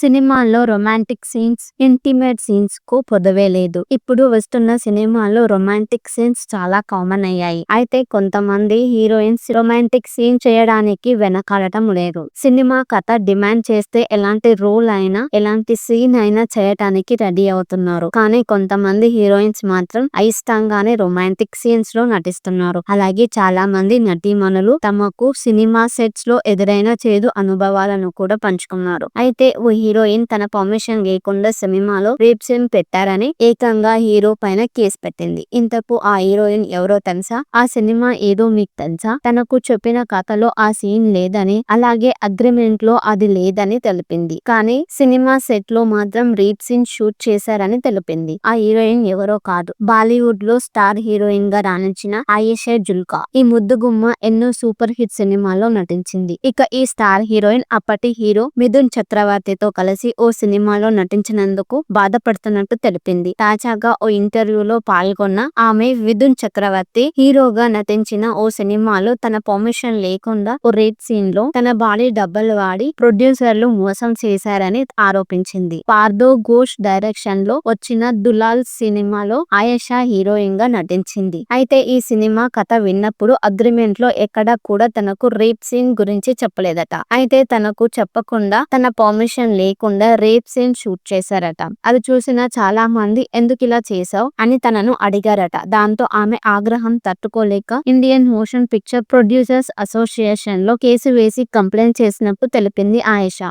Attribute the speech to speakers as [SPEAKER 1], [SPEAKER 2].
[SPEAKER 1] సినిమాల్లో romantic scenes intimate సీన్స్కు పొదవే లేదు. ఇప్పుడు వస్తున్న సినిమాల్లో రొమాంటిక్ సీన్స్ చాలా కామన్ అయ్యాయి. అయితే కొంతమంది హీరోయిన్స్ రొమాంటిక్ సీన్ చేయడానికి వెనకాడటం లేదు. సినిమా కథ డిమాండ్ చేస్తే ఎలాంటి రోల్ అయినా ఎలాంటి సీన్ అయినా చేయటానికి రెడీ అవుతున్నారు. కానీ కొంతమంది హీరోయిన్స్ మాత్రం అయిష్టంగానే రొమాంటిక్ సీన్స్లో నటిస్తున్నారు. అలాగే చాలా మంది నటీమణులు తమకు సినిమా సెట్స్లో ఎదురైన చేదు అనుభవాలను కూడా పంచుకున్నారు. అయితే ఓ హీరోయిన్ తన పర్మిషన్ లేకుండా సినిమాలో రేప్ సీన్ పెట్టారని ఏకంగా హీరో పైన కేసు పెట్టింది. ఇంతకు ఆ హీరోయిన్ ఎవరో తెలుసా? ఆ సినిమా ఏదో మీకు తెలుసా? తనకు చెప్పిన కథలో ఆ సీన్ లేదని అలాగే అగ్రిమెంట్లో అది లేదని తెలిపింది. కానీ సినిమా సెట్లో మాత్రం రేప్ సీన్ షూట్ చేశారని తెలిపింది. ఆ హీరోయిన్ ఎవరో కాదు. బాలీవుడ్లో స్టార్ హీరోయిన్గా రాణించిన ఆయేషా జుల్కా ఈ ముద్దుగుమ్మ ఎన్నో సూపర్ హిట్ సినిమాల్లో నటించింది. ఇక ఈ స్టార్ హీరోయిన్ అప్పటి హీరో మిథున్ చక్రవర్తితో కలిసి ఓ సినిమాలో నటించినందుకు బాధపడుతున్నట్టు తెలిపింది. తాజాగా ఓ ఇంటర్వ్యూలో పాల్గొన్న ఆమె విధున్ చక్రవర్తి హీరోగా నటించిన ఓ సినిమాలో తన పర్మిషన్ లేకుండా ఓ రేట్ సీన్లో తన బాడీ డబ్బులు వాడి ప్రొడ్యూసర్లు మోసం చేశారని ఆరోపించింది. పార్దో ఘోష్ డైరెక్షన్లో వచ్చిన దులాల్ సినిమాలో ఆయేషా హీరోయిన్గా నటించింది. అయితే ఈ సినిమా కథ విన్నప్పుడు అగ్రిమెంట్లో ఎక్కడా కూడా తనకు రేప్ సీన్ గురించి చెప్పలేదట. అయితే తనకు చెప్పకుండా తన పర్మిషన్ లేకుండా రేప్ సీన్ షూట్ చేశారట. అది చూసిన చాలా మంది ఎందుకు ఇలా చేశావు? అని తనను అడిగారట. దాంతో ఆమె ఆగ్రహం తట్టుకోలేక ఇండియన్ మోషన్ పిక్చర్ ప్రొడ్యూసర్స్ అసోసియేషన్లో కేసు వేసి కంప్లైంట్ చేసినట్టు తెలిపింది ఆయేషా.